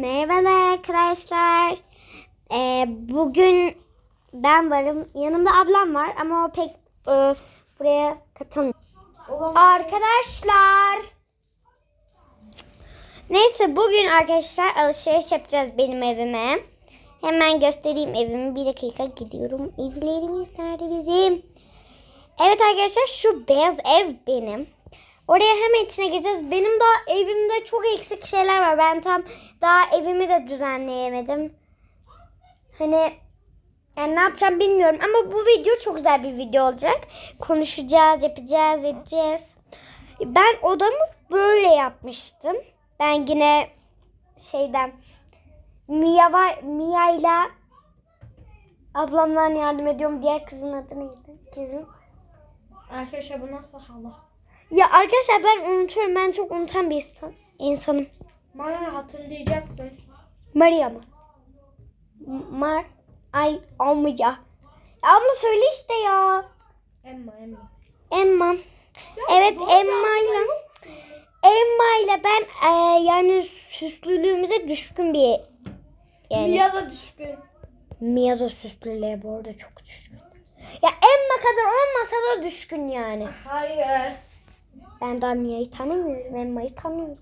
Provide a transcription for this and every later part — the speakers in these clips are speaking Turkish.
merhabalar arkadaşlar. Ee, bugün ben varım. Yanımda ablam var ama o pek e, buraya katılmıyor. Arkadaşlar. Neyse bugün arkadaşlar alışveriş yapacağız benim evime. Hemen göstereyim evimi. Bir dakika gidiyorum. Evlerimiz nerede bizim? Evet arkadaşlar şu beyaz ev benim. Oraya hemen içine gireceğiz. Benim daha evimde çok eksik şeyler var. Ben tam daha evimi de düzenleyemedim. Hani yani ne yapacağım bilmiyorum ama bu video çok güzel bir video olacak. Konuşacağız, yapacağız, edeceğiz. Ben odamı böyle yapmıştım. Ben yine şeyden Mia var Mia ile ablamdan yardım ediyorum. Diğer kızın adı neydi? Kızım. Arkadaşlar bu nasıl hala? Ya arkadaşlar ben unutuyorum. Ben çok unutan bir insan, insanım. Bana hatırlayacaksın. Maria mı? Mar Ay Amya. Ya abla söyle işte ya. Emma Emma. Emma. Evet Emma ile Emma ile ben e, yani süslülüğümüze düşkün bir yani Mia da düşkün. Mia da süslülüğe bu arada çok düşkün. Ya Emma kadar olmasa da düşkün yani. Hayır. Ben daha Mia'yı tanımıyorum. Emma'yı tanıyorum.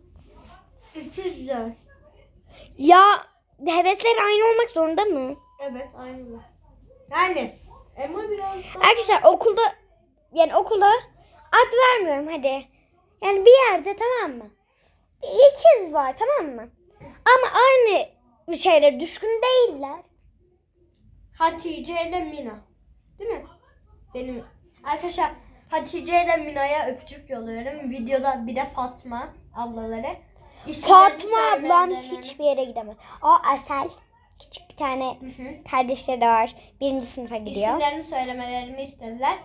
İkizler. Ya hevesler aynı olmak zorunda mı? Evet aynı. Yani Emma biraz daha... Arkadaşlar okulda yani okulda ad vermiyorum hadi. Yani bir yerde tamam mı? Bir ikiz var tamam mı? Ama aynı şeyler düşkün değiller. Hatice ile Mina. Değil mi? Benim arkadaşlar Hatice ile Mina'ya öpücük yolluyorum. Videoda bir de Fatma ablaları. İsimlerini Fatma ablam hiçbir yere gidemez. O Asel. Küçük bir tane Hı hı. kardeşleri de var. Birinci sınıfa gidiyor. İsimlerini söylemelerimi istediler.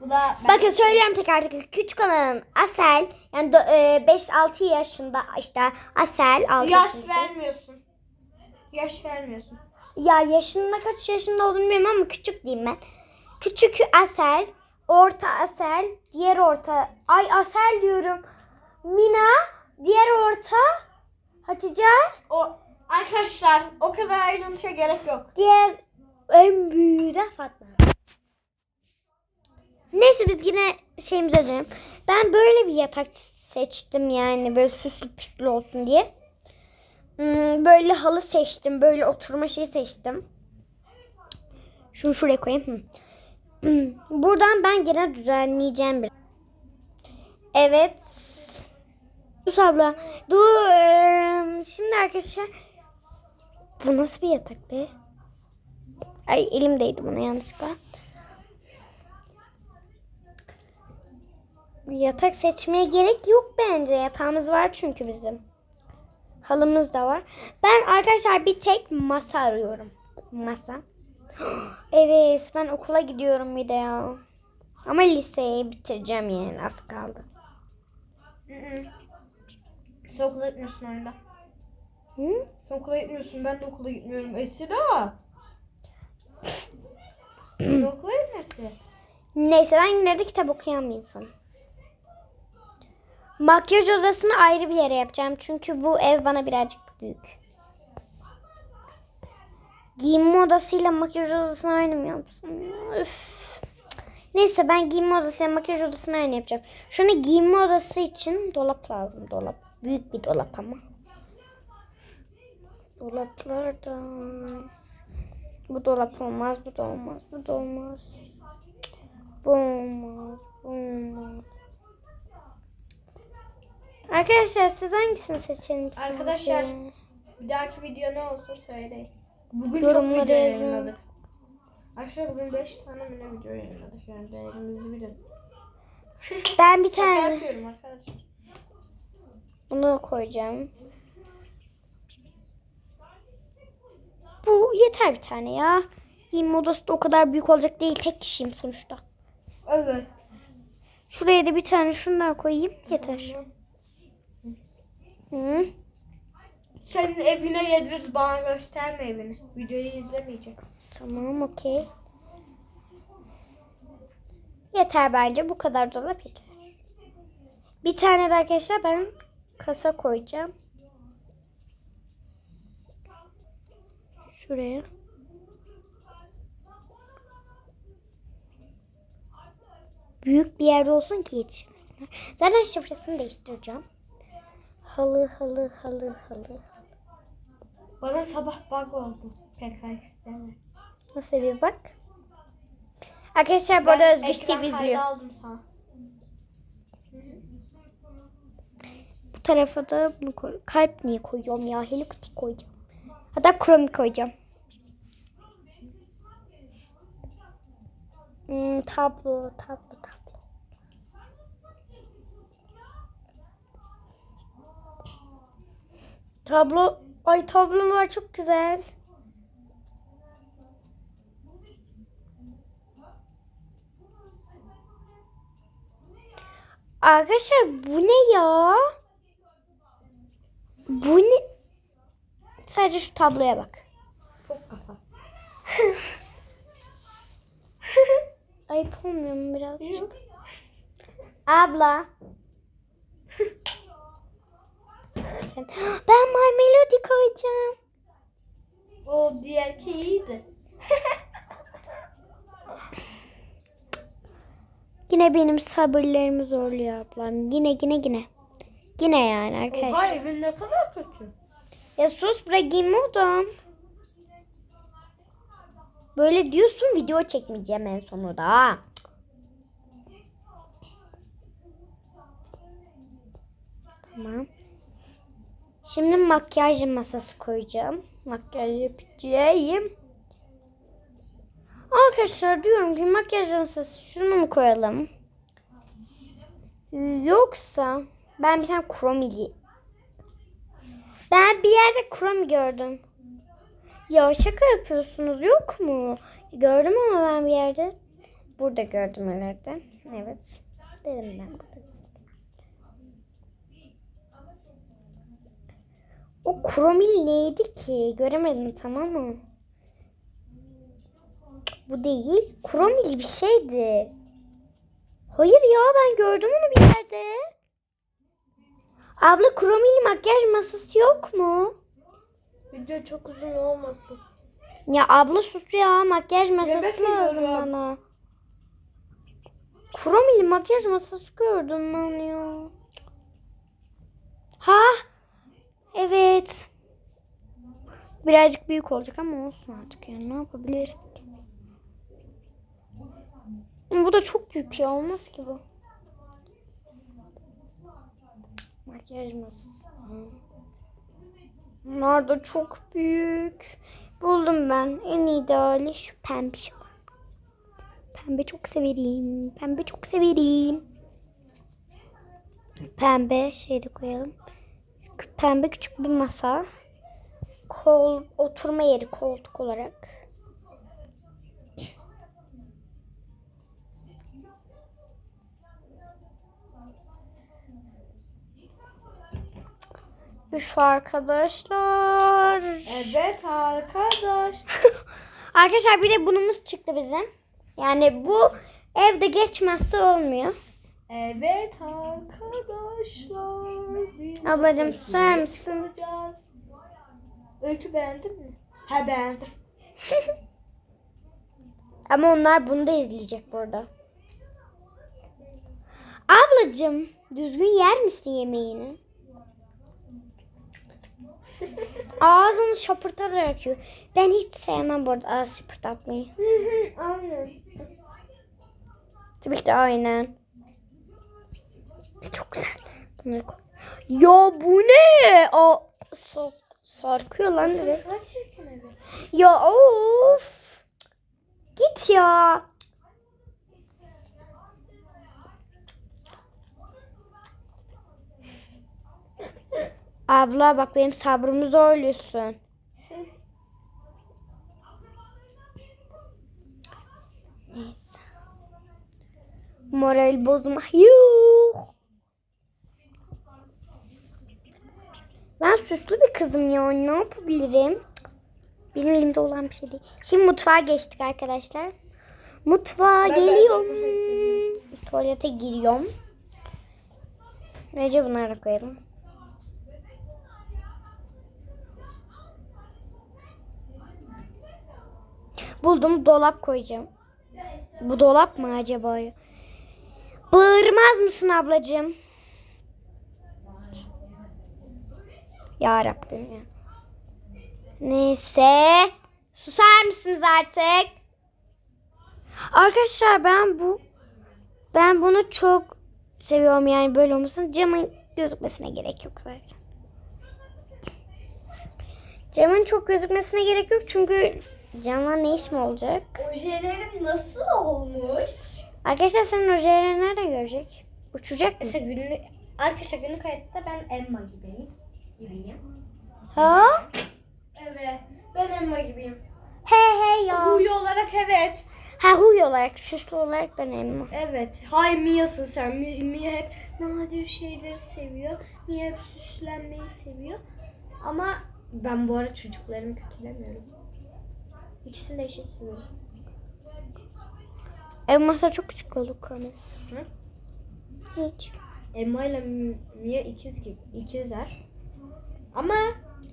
Bu da ben Bakın söylüyorum tekrar tekrar. Küçük olanın Asel yani 5-6 yaşında işte Asel 6 yaş yaşında. vermiyorsun. Yaş vermiyorsun. Ya yaşında kaç yaşında olduğunu bilmiyorum ama küçük diyeyim ben. Küçük Asel, orta Asel, diğer orta. Ay Asel diyorum. Mina, diğer orta. Hatice, O arkadaşlar o kadar ayrıntıya gerek yok. diğer en büyüğü de Fatma. Neyse biz yine şeyimize dönelim. Ben böyle bir yatak seçtim yani böyle süslü püslü olsun diye. Hmm, Böyle halı seçtim. Böyle oturma şeyi seçtim. Şunu şuraya koyayım. Hmm, Buradan ben gene düzenleyeceğim bir. Evet. Dur abla. Dur. Şimdi arkadaşlar. Bu nasıl bir yatak be? Ay elimdeydi buna yanlışlıkla. Yatak seçmeye gerek yok bence. Yatağımız var çünkü bizim. Halımız da var. Ben arkadaşlar bir tek masa arıyorum. Masa. Evet ben okula gidiyorum bir de ya. Ama liseyi bitireceğim yani az kaldı. Sen okula gitmiyorsun Ayla. Hı? Sen okula gitmiyorsun. Ben de okula gitmiyorum. Esra. Sen okula gitmesin. Neyse ben yine de kitap okuyan bir insanım. Makyaj odasını ayrı bir yere yapacağım. Çünkü bu ev bana birazcık büyük. Giyinme odasıyla makyaj odasını aynı mı yapsam ya? Üf. Neyse ben giyinme odasıyla makyaj odasını aynı yapacağım. Şu an giyinme odası için dolap lazım. Dolap. Büyük bir dolap ama. Dolaplarda. Bu dolap olmaz, bu da olmaz, bu da olmaz. Bu olmaz, bu olmaz. Arkadaşlar siz hangisini seçelim? Arkadaşlar, Bir dahaki video ne olsa söyleyin. Bugün Yorumlara çok video yazın. yayınladık. Arkadaşlar bugün 5 tane mi ne video yayınladık yani değerimizi bilin. ben bir Şaka tane yapıyorum arkadaşlar. bunu koyacağım. Bu yeter bir tane ya. Giyinme odası da o kadar büyük olacak değil. Tek kişiyim sonuçta. Evet. Şuraya da bir tane şundan koyayım. Yeter. Hı. Senin evine yediririz bana gösterme evini. Videoyu izlemeyecek. Tamam okey. Yeter bence. Bu kadar dolap yeter. Bir tane de arkadaşlar ben kasa koyacağım. Şuraya. Büyük bir yerde olsun ki yetişmesinler. Zaten şifresini değiştireceğim. Halı halı halı halı. Bana sabah bug oldu. PKX'de. Nasıl bir bak. Arkadaşlar bu arada ekran TV izliyor. aldım sana. Bu tarafa da bunu koy. Kalp niye koyuyorum ya? Hello Kitty koyacağım. Hatta Chrome koyacağım. Hmm, tablo, tablo, tablo. Ay tablolar çok güzel. Arkadaşlar bu ne ya? Bu ne? Sadece şu tabloya bak. Çok kafa. Ayıp olmuyor mu birazcık? Abla. Ben My Melody koyacağım. O diğerki iyiydi. Yine benim sabırlarımı zorluyor ablam. Yine yine yine. Yine yani arkadaşlar. Oha evin ne kadar kötü. Ya sus bırakayım odan. Böyle diyorsun video çekmeyeceğim en sonunda. Tamam. Şimdi makyaj masası koyacağım. Makyaj yapacağım. Arkadaşlar diyorum ki makyaj masası şunu mu koyalım? Yoksa ben bir tane kromili ben bir yerde Chrome gördüm. Ya şaka yapıyorsunuz yok mu? Gördüm ama ben bir yerde. Burada gördüm herhalde. Evet. Dedim ben burada. O kromil neydi ki? Göremedim tamam mı? Bu değil. Kromil bir şeydi. Hayır ya ben gördüm onu bir yerde. Abla kromili makyaj masası yok mu? Video çok uzun olmasın. Ya abla sus ya makyaj masası Yemek lazım yiyorum. bana. Kromili makyaj masası gördüm ben ya. Ha? Evet. Birazcık büyük olacak ama olsun artık yani ne yapabiliriz ki? Bu da çok büyük ya olmaz ki bu. Makyaj masası. Bunlar da çok büyük. Buldum ben. En ideali şu pembe şu. Pembe çok severim. Pembe çok severim. Pembe şey de koyalım. Pembe küçük bir masa. Kol oturma yeri koltuk olarak. Üf arkadaşlar. Evet arkadaş. Arkadaşlar bir de bunumuz çıktı bizim. Yani bu evde geçmezse olmuyor. Evet arkadaşlar. Ablacığım, susar mısın? Öykü beğendin mi? Ha beğendim. Ama onlar bunu da izleyecek burada. Ablacığım düzgün yer misin yemeğini? Ağzını şapırtarak yiyor. Ben hiç sevmem bu arada ağız şapırtatmayı. Aynen. Tabii ki de aynen. Çok güzel. Ya bu ne? O so sarkıyor lan direkt. Ya of. Git ya. Abla bak benim sabrımı zorluyorsun. Neyse. Moral bozma. Yuh. Ben süslü bir kızım ya. Ne yapabilirim? Benim elimde olan bir şey değil. Şimdi mutfağa geçtik arkadaşlar. Mutfağa Ben geliyorum. bence Tuvalete giriyorum. Önce bunları koyalım. Buldum dolap koyacağım. Bu dolap mı acaba? Bağırmaz mısın ablacığım? Ya Rabbim ya. Neyse. Susar mısınız artık? Arkadaşlar ben bu ben bunu çok seviyorum yani böyle olmasın. Camın gözükmesine gerek yok zaten. Camın çok gözükmesine gerek yok çünkü camla ne iş mi olacak? Ojelerim nasıl olmuş? Arkadaşlar senin ojeleri nerede görecek? Uçacak mı? İşte günlük, arkadaşlar günlük hayatta ben Emma gibiyim. Gibiyim. Ha? Evet. Ben Emma gibiyim. He he ya. Huy olarak evet. Ha huy olarak, süslü olarak ben Emma. Evet. Hay Mia'sın sen. Mi- Mia hep nadir şeyleri seviyor. Mia hep süslenmeyi seviyor. Ama ben bu ara çocuklarımı kötülemiyorum. İkisini de eşit seviyorum. Emma sen çok küçük olduk ama. Hı? Hiç. Emma ile Mia ikiz gibi, ikizler. Ama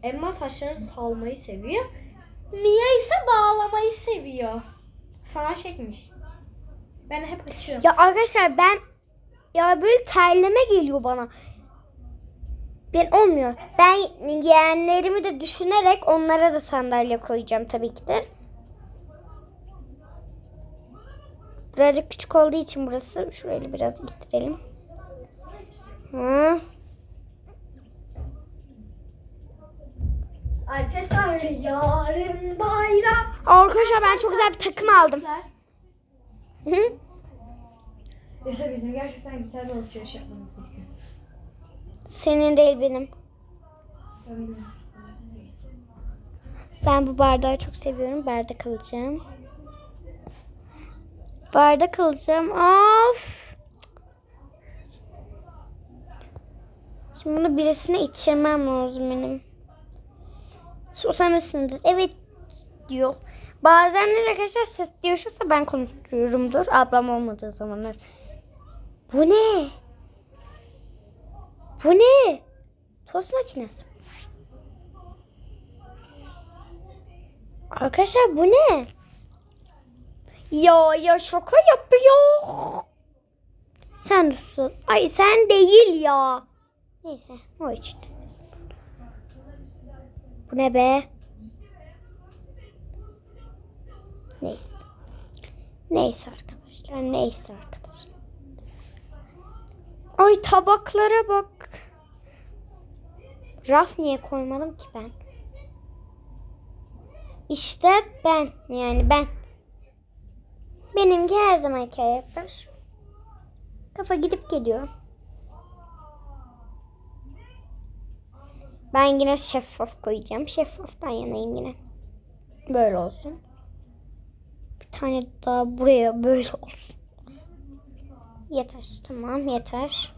Emma saçlarını salmayı seviyor. Mia ise bağlamayı seviyor. Sana çekmiş. Ben hep açıyorum. Ya arkadaşlar ben ya böyle terleme geliyor bana. Ben olmuyor. Ben yeğenlerimi de düşünerek onlara da sandalye koyacağım tabii ki de. Birazcık küçük olduğu için burası. Şurayı biraz ittirelim. Hı. Arkadaşlar yarın bayram. Arkadaşlar ben çok güzel bir takım aldım. Hı. İşte bizim gerçekten güzel bir alışveriş yapmamız gerekiyor. Senin değil benim. Ben bu bardağı çok seviyorum. Bardak alacağım. Bardak alacağım. Of. Şimdi bunu birisine içirmem lazım benim. Susamışsındır. Evet diyor. Bazenler arkadaşlar ses diyorsa ben konuşturuyorumdur. Ablam olmadığı zamanlar. Bu ne? Bu ne? Tost makinesi. Arkadaşlar bu ne? Ya ya şaka yapıyor. Sen sus. Ay sen değil ya. Neyse o işte. Bu ne be? Neyse. Neyse arkadaşlar. Neyse arkadaşlar. Ay tabaklara bak. Raf niye koymadım ki ben? İşte ben. Yani ben. Benimki her zaman hikaye yapar. Kafa gidip geliyor. Ben yine şeffaf koyacağım. Şeffaftan yanayım yine. Böyle olsun. Bir tane daha buraya böyle olsun. Yeter. Tamam yeter.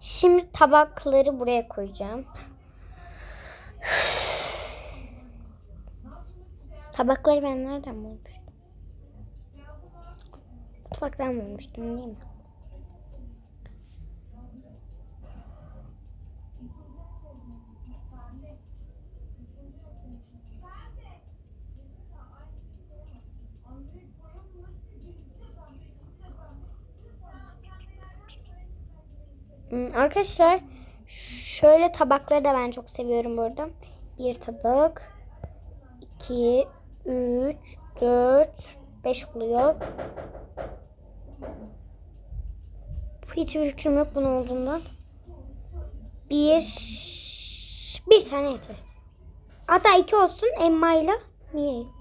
Şimdi tabakları buraya koyacağım. Tabakları ben nereden bulmuştum? Mutfaktan bulmuştum değil mi? Arkadaşlar şöyle tabakları da ben çok seviyorum burada. Bir tabak, iki, üç, dört, beş oluyor. Hiçbir fikrim yok bunun olduğundan. Bir, bir tane yeter. Hatta iki olsun Emma ile Mia.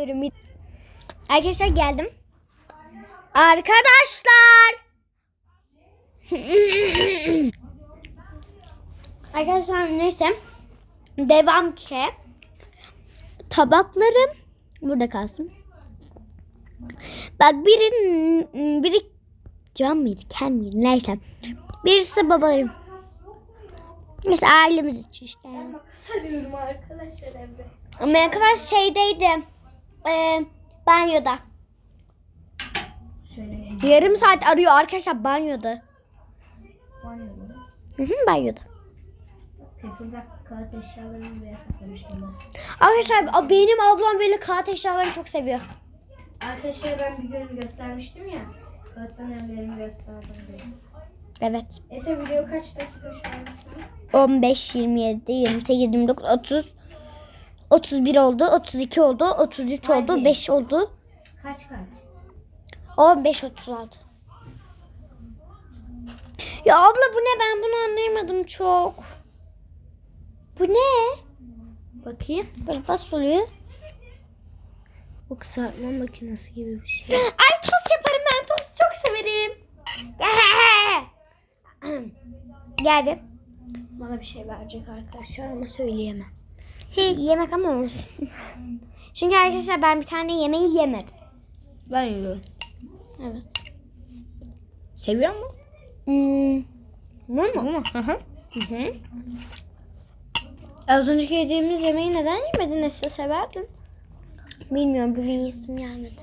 Geliyorum. Arkadaşlar geldim. Arkadaşlar. Arkadaşlar neyse. Devam ki. Tabaklarım burada kalsın. Bak biri biri cam mıydı, kel miydi neyse. Birisi babalarım. Mesela ailemiz için işte. Ben makas arıyorum arkadaşlar evde. Amerika şeydeydi. E, banyoda. Şöyle Yarım saat arıyor arkadaşlar banyoda. Banyoda. Hı hı banyoda. Pepper'da kağıt eşyalarını buraya saklamıştım. Arkadaşlar benim ablam böyle kağıt eşyalarını çok seviyor. Arkadaşlar ben bir gün göstermiştim ya. Kağıttan evlerimi gösterdim diye. Evet. Ese video kaç dakika şu an? 15, 27, 28, 29, 30, 31 oldu, 32 oldu, 33 oldu, Hadi. 5 oldu. Kaç kaç? 15, 36. Ya abla bu ne ben bunu anlayamadım çok. Bu ne? Bakayım. Böyle bas oluyor. Bu kısaltma makinesi gibi bir şey. Ay tost yaparım ben tost çok severim. Gel bir. Bana bir şey verecek arkadaşlar ama söyleyemem. Yemek ama olsun. Çünkü arkadaşlar ben bir tane yemeği yemedim. Ben yiyorum. Evet. Seviyor musun? Hmm. Bu mu? Bu mu? Hı hı. Hı hı. Az önceki yediğimiz yemeği neden yemedin? Nesi severdin? Bilmiyorum bugün yesim gelmedi.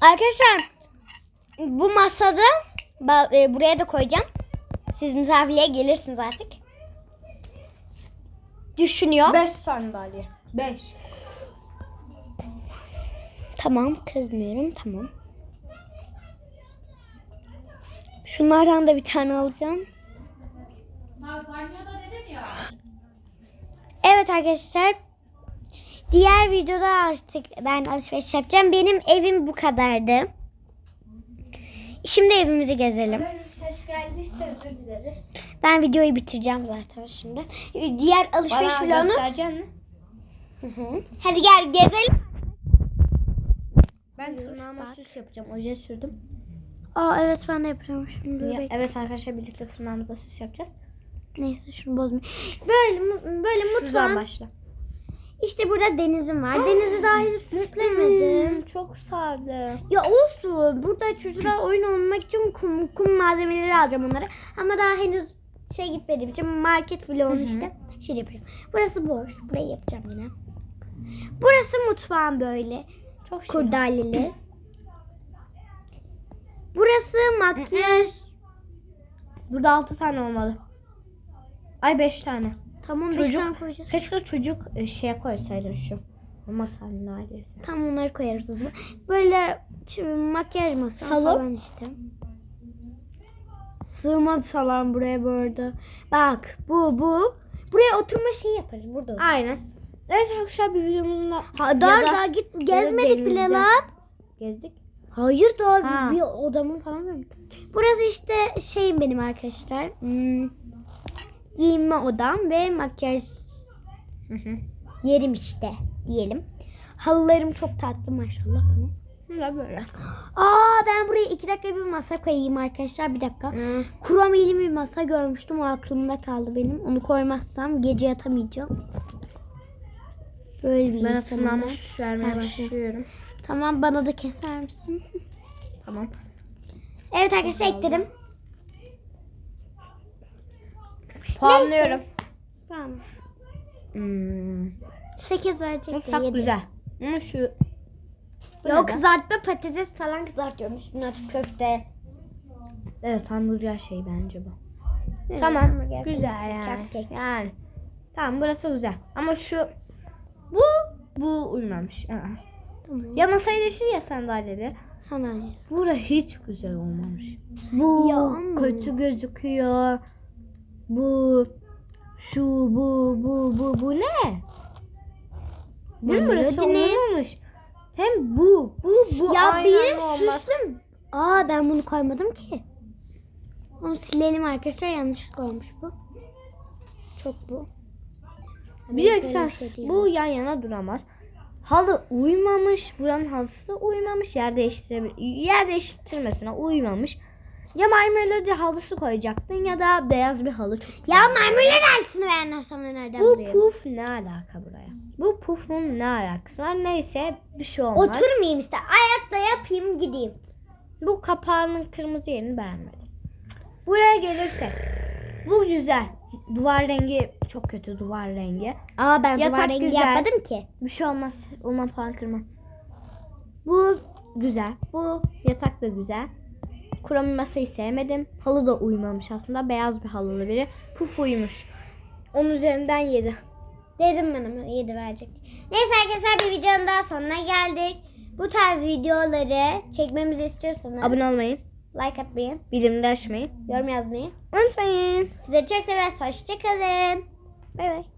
Arkadaşlar bu masada e, buraya da koyacağım. Siz misafirliğe gelirsiniz artık. Düşünüyor. 5 sandalye. 5. Tamam kızmıyorum tamam. Şunlardan da bir tane alacağım. Evet arkadaşlar. Diğer videoda artık ben alışveriş yapacağım. Benim evim bu kadardı. Şimdi evimizi gezelim. Özür dileriz. Ben videoyu bitireceğim zaten şimdi. Diğer alışveriş Bana vlogunu. göstereceksin mi? Hı hı. Hadi gel gezelim. Ben tırnağıma süs yapacağım. Oje sürdüm. Aa evet ben de yapıyormuşum. Dur Ya, bekle. evet arkadaşlar birlikte tırnağımıza süs yapacağız. Neyse şunu bozmayayım. Böyle böyle Şuradan mutfağın başla. İşte burada denizim var. Denizi daha henüz süslemedim. Hmm, çok sade. Ya olsun. Burada çocuklar oyun oynamak için kum, kum malzemeleri alacağım onlara. Ama daha henüz şey gitmediğim için market vlogun işte şey yapıyorum. Burası boş. Burayı yapacağım yine. Burası mutfağım böyle. Çok şirin. Kurdaleli. Burası makyaj. Burada 6 tane olmalı. Ay 5 tane. Tamam Çocuk. tane koyacağız. Keşke çocuk e, şeye koysaydın şu. Ama sandalyesi. Tam onları koyarız o zaman. Böyle şimdi makyaj masası Salon. falan işte. Sığmaz salon buraya bu arada. Bak bu bu. Buraya oturma şeyi yaparız burada. otururuz. Aynen. Evet arkadaşlar bir videomuzun da Ha, daha da- daha git gezmedik bile denizde. lan. gezdik. Hayır daha Ha. bir, odamın falan görmedim. Burası işte şeyim benim arkadaşlar. Hmm, giyinme odam ve makyaj yerim işte diyelim. Halılarım çok tatlı maşallah bana. Böyle? Aa ben buraya iki dakika bir masa koyayım arkadaşlar. Bir dakika. Hı. Kromeli bir masa görmüştüm. O aklımda kaldı benim. Onu koymazsam gece yatamayacağım. Böyle bir Ben insanım ben. vermeye şey. başlıyorum. Tamam bana da keser misin? Tamam. Evet arkadaşlar ekledim. Puanlıyorum. Tamam. Hmm. 8 verecek de Mutfak 7. güzel. Ama şu Bu neden? kızartma patates falan kızartıyorum. Üstüne atıp köfte. Evet hamburger şey bence bu. Evet, Tamam. hamburger. Güzel yani. Cupcake. Yani. Tamam burası güzel. Ama şu bu bu uymamış. Aa. Tamam. Ya masayı değiştir ya sandalyeleri. Sana ne? Bura hiç güzel olmamış. Bu Ya kötü gözüküyor. Bu şu bu bu bu bu ne? Bu Ne burası olmamış. Hem bu bu bu Ya aynı benim süslüm. Aa ben bunu koymadım ki. Onu silelim arkadaşlar. Yanlış koymuş bu. Çok bu. Bir dakika şey değil. bu yan yana duramaz. Halı uymamış. Buranın halısı da uymamış. Yer değiştirebilir. Yer değiştirmesine uymamış. Ya My Melody halısı koyacaktın ya da beyaz bir halı çok Ya dersini beğenler sana nereden Bu puf ne alaka buraya? Bu pufun ne alakası var? Neyse bir şey olmaz. Oturmayayım işte. Ayakta yapayım gideyim. Bu kapağının kırmızı yerini beğenmedim. Buraya gelirsek. Bu güzel. Duvar rengi çok kötü duvar rengi. Aa ben Yatak duvar rengi güzel. yapmadım ki. Bir şey olmaz. Ondan puan kırmam. Bu güzel. Bu yatak da güzel. Kuramı masayı sevmedim. Halı da uyumamış aslında. Beyaz bir halılı biri. Puf uyumuş. Onun üzerinden 7. Dedim ben ama 7 verecek. Neyse arkadaşlar bir videonun daha sonuna geldik. Bu tarz videoları çekmemizi istiyorsanız Abone olmayı, like atmayı, bildirimleri açmayı yorum yazmayı unutmayın. Size çok seviyoruz. Hoşçakalın. Bay bay.